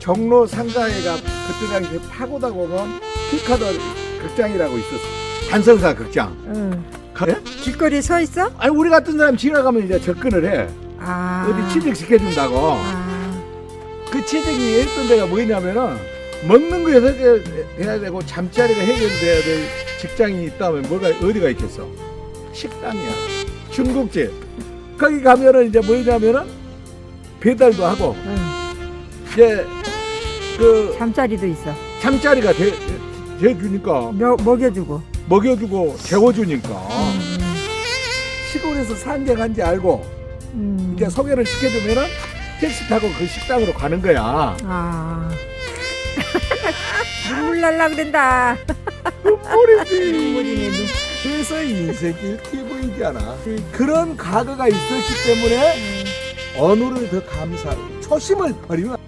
종로 상가에가 그때 당시에 파고다 보면 피카도 극장이라고 있었어. 한성사 극장. 응. 그래? 길거리에 서 있어? 아니 우리 같은 사람 지나가면 이제 접근을 해. 아. 어디 취직 시켜준다고. 아. 그 취직이 했던 데가 뭐냐면은 먹는 거 해야 되고 잠자리가 해결돼야 될 직장이 있다면 뭐가 어디가 있겠어? 식당이야. 중국집. 거기 가면은 이제 뭐냐면은 배달도 하고 응. 이제 그 잠자리도 있어. 잠자리가 돼, 돼주니까 며, 먹여주고. 먹여주고 재워주니까 음. 시골에서 산재간지 알고 음. 이제 소개를 시켜주면은 택시 타고 그 식당으로 가는 거야. 아. 눈물 날라 그런다. 눈물이지. 그래서 인생길 TV잖아. 그런 과거가 있었기 때문에 언어를 더 감사하고 초심을 버리면